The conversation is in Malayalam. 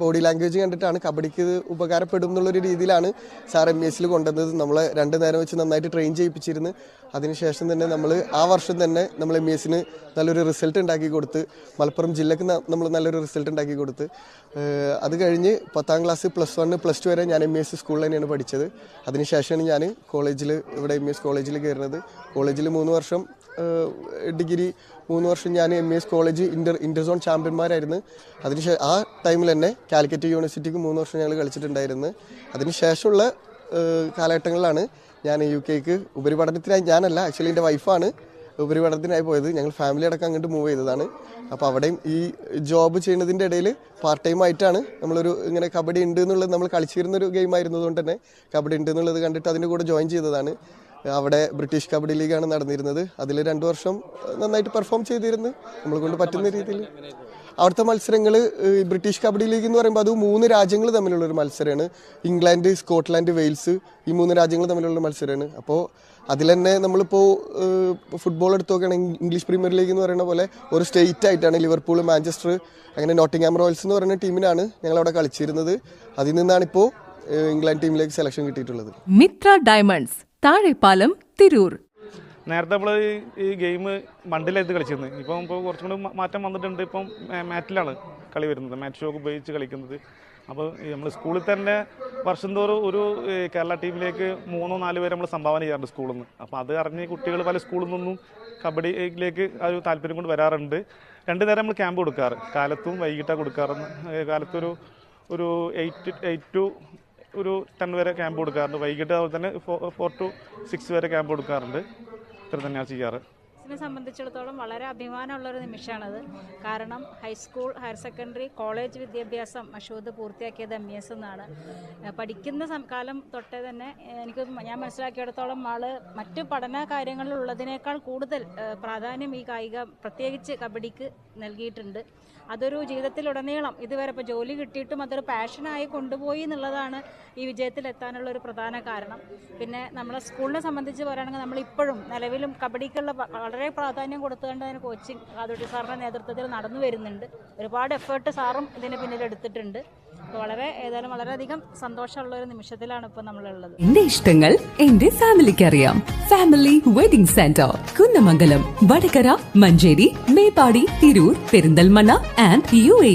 ബോഡി ലാംഗ്വേജ് കണ്ടിട്ടാണ് കബഡിക്ക് ഉപകാരപ്പെടും എന്നുള്ളൊരു രീതിയിലാണ് സാർ എം എസിൽ കൊണ്ടുവന്നത്. നമ്മളെ രണ്ട് നേരം വെച്ച് നന്നായിട്ട് ട്രെയിൻ ചെയ്യിപ്പിച്ചിരുന്നു. അതിനുശേഷം തന്നെ നമ്മൾ ആ വർഷം തന്നെ നമ്മൾ എം എസിന് നല്ലൊരു റിസൾട്ട് ഉണ്ടാക്കി കൊടുത്ത് മലപ്പുറം ജില്ലക്ക് നമ്മൾ നല്ലൊരു റിസൾട്ട് ഉണ്ടാക്കി കൊടുത്ത്. അത് കഴിഞ്ഞ് പത്താം class plus one plus two വരെ ഞാൻ എം എസ് സ്കൂളിൽ തന്നെയാണ് പഠിച്ചത്. അതിനുശേഷമാണ് ഞാൻ കോളേജിൽ ഇവിടെ എം എസ് കോളേജിൽ കയറുന്നത്. കോളേജിൽ മൂന്ന് വർഷം ഡിഗ്രി മൂന്ന് വർഷം ഞാൻ M S college inter interzone ചാമ്പ്യന്മാരായിരുന്നു. അതിന് ആ ടൈമിൽ തന്നെ കാലിക്കറ്റ് യൂണിവേഴ്സിറ്റിക്ക് മൂന്ന് വർഷം ഞങ്ങൾ കളിച്ചിട്ടുണ്ടായിരുന്നു. അതിന് ശേഷമുള്ള ഏഹ് കാലഘട്ടങ്ങളിലാണ് ഞാൻ യു കെക്ക് ഉപരിപഠനത്തിനായി ഞാനല്ല ആക്ച്വലി എന്റെ വൈഫാണ് ഉപരിപഠനത്തിനായി പോയത്. ഞങ്ങൾ ഫാമിലി അടക്കം അങ്ങോട്ട് മൂവ് ചെയ്തതാണ്. അപ്പോൾ അവിടെയും ഈ ജോബ് ചെയ്യുന്നതിന്റെ ഇടയിൽ പാർട്ട് ടൈം ആയിട്ടാണ് നമ്മളൊരു ഇങ്ങനെ കബഡി ഉണ്ട് എന്നുള്ളത് നമ്മൾ കളിച്ചിരുന്നൊരു ഗെയിം ആയിരുന്നതുകൊണ്ട് തന്നെ കബഡി ഉണ്ട് എന്നുള്ളത് കണ്ടിട്ട് അതിന്റെ കൂടെ ജോയിൻ ചെയ്തതാണ്. അവിടെ ബ്രിട്ടീഷ് കബഡി ലീഗാണ് നടന്നിരുന്നത്. അതിൽ രണ്ടു വർഷം നന്നായിട്ട് പെർഫോം ചെയ്തിരുന്നു. നമ്മളെ കൊണ്ട് പറ്റുന്ന രീതിയിൽ അവിടുത്തെ മത്സരങ്ങൾ ബ്രിട്ടീഷ് കബഡി ലീഗ് എന്ന് പറയുമ്പോൾ അത് മൂന്ന് രാജ്യങ്ങൾ തമ്മിലുള്ള ഒരു മത്സരമാണ് ഇംഗ്ലണ്ട് സ്കോട്ട്ലാൻഡ് വെയിൽസ് ഈ മൂന്ന് രാജ്യങ്ങൾ തമ്മിലുള്ള മത്സരമാണ് അപ്പോൾ അതിൽ തന്നെ നമ്മളിപ്പോൾ ഫുട്ബോൾ എടുത്ത് നോക്കുകയാണെങ്കിൽ ഇംഗ്ലീഷ് പ്രീമിയർ ലീഗ് എന്ന് പറയുന്ന പോലെ ഒരു സ്റ്റേറ്റ് ആയിട്ടാണ് ലിവർപൂൾ മാഞ്ചസ്റ്റർ അങ്ങനെ നോട്ടിംഗാം റോയൽസ് എന്ന് പറയുന്ന ടീമിനാണ് ഞങ്ങൾ അവിടെ കളിച്ചിരുന്നത്. അതിൽ നിന്നാണിപ്പോൾ ഇംഗ്ലണ്ട് ടീമിലേക്ക് സെലക്ഷൻ കിട്ടിയിട്ടുള്ളത്. മിത്ര ഡയമണ്ട്സ് താഴെപ്പാലം തിരൂർ. നേരത്തെ നമ്മൾ ഈ ഗെയിം മണ്ടിലായിട്ട് കളിച്ചിരുന്നത്. ഇപ്പം ഇപ്പോൾ കുറച്ചും കൂടി മാറ്റം വന്നിട്ടുണ്ട്. ഇപ്പം മാറ്റിലാണ് കളി വരുന്നത്. മാറ്റ് ഷോക്ക് ഉപയോഗിച്ച് കളിക്കുന്നത്. അപ്പോൾ നമ്മൾ സ്കൂളിൽ തന്നെ വർഷം തോറും ഒരു കേരള ടീമിലേക്ക് മൂന്നോ നാല് പേര് നമ്മൾ സംഭാവന ചെയ്യാറുണ്ട് സ്കൂളിൽ നിന്ന് അപ്പോൾ അത് അറിഞ്ഞ് കുട്ടികൾ പല സ്കൂളിൽ നിന്നും കബഡിയിലേക്ക് ആ ഒരു താല്പര്യം കൊണ്ട് വരാറുണ്ട്. രണ്ട് നേരം നമ്മൾ ക്യാമ്പ് കൊടുക്കാറ്. കാലത്തും വൈകിട്ടാണ് കൊടുക്കാറ് കാലത്തൊരു ഒരു എയ്റ്റ് എയ്റ്റ് ടു ഒരു ടെൻ വരെ ക്യാമ്പ് കൊടുക്കാറുണ്ട്. വൈകിട്ട് അതുപോലെ തന്നെ ഫോർ ടു സിക്സ് വരെ ക്യാമ്പ് കൊടുക്കാറുണ്ട്. ഇത്ര തന്നെയാണ് ചെയ്യാറ്. നെ സംബന്ധിച്ചിടത്തോളം വളരെ അഭിമാനമുള്ള ഒരു നിമിഷമാണത്. കാരണം ഹൈസ്കൂൾ ഹയർ സെക്കൻഡറി കോളേജ് വിദ്യാഭ്യാസം മഷൂദ് പൂർത്തിയാക്കിയത് എം എസ് എന്നാണ്. പഠിക്കുന്ന കാലം തൊട്ടേ തന്നെ എനിക്ക് ഞാൻ മനസ്സിലാക്കിയിടത്തോളം ആൾ മറ്റു പഠന കാര്യങ്ങളിലുള്ളതിനേക്കാൾ കൂടുതൽ പ്രാധാന്യം ഈ കായിക പ്രത്യേകിച്ച് കബഡിക്ക് നൽകിയിട്ടുണ്ട്. അതൊരു ജീവിതത്തിലുടനീളം ഇതുവരെ ഇപ്പോൾ ജോലി കിട്ടിയിട്ടും അതൊരു പാഷനായി കൊണ്ടുപോയി എന്നുള്ളതാണ് ഈ വിജയത്തിലെത്താനുള്ള ഒരു പ്രധാന കാരണം. പിന്നെ നമ്മളെ സ്കൂളിനെ സംബന്ധിച്ച് പറയുകയാണെങ്കിൽ നമ്മൾ ഇപ്പോഴും നിലവിലും കബഡിക്കുള്ള വളരെ പ്രാധാന്യം കൊടുത്തുകൊണ്ട് അതിന് കോച്ചിങ് കാതോട്ടി സാറിന്റെ നേതൃത്വത്തിൽ നടന്നു വരുന്നുണ്ട്. ഒരുപാട് എഫേർട്ട് സാറും ഇതിന് പിന്നിൽ എടുത്തിട്ടുണ്ട്. വളരെ ഏതായാലും വളരെയധികം സന്തോഷമുള്ള ഒരു നിമിഷത്തിലാണ് ഇപ്പോൾ നമ്മളുള്ളത്. എന്റെ ഇഷ്ടങ്ങൾ എന്റെ ഫാമിലിക്ക് അറിയാം family wedding centre Kunnamangalam Vadakara Manjeri Meppadi Tirur Perinthalmanna and U A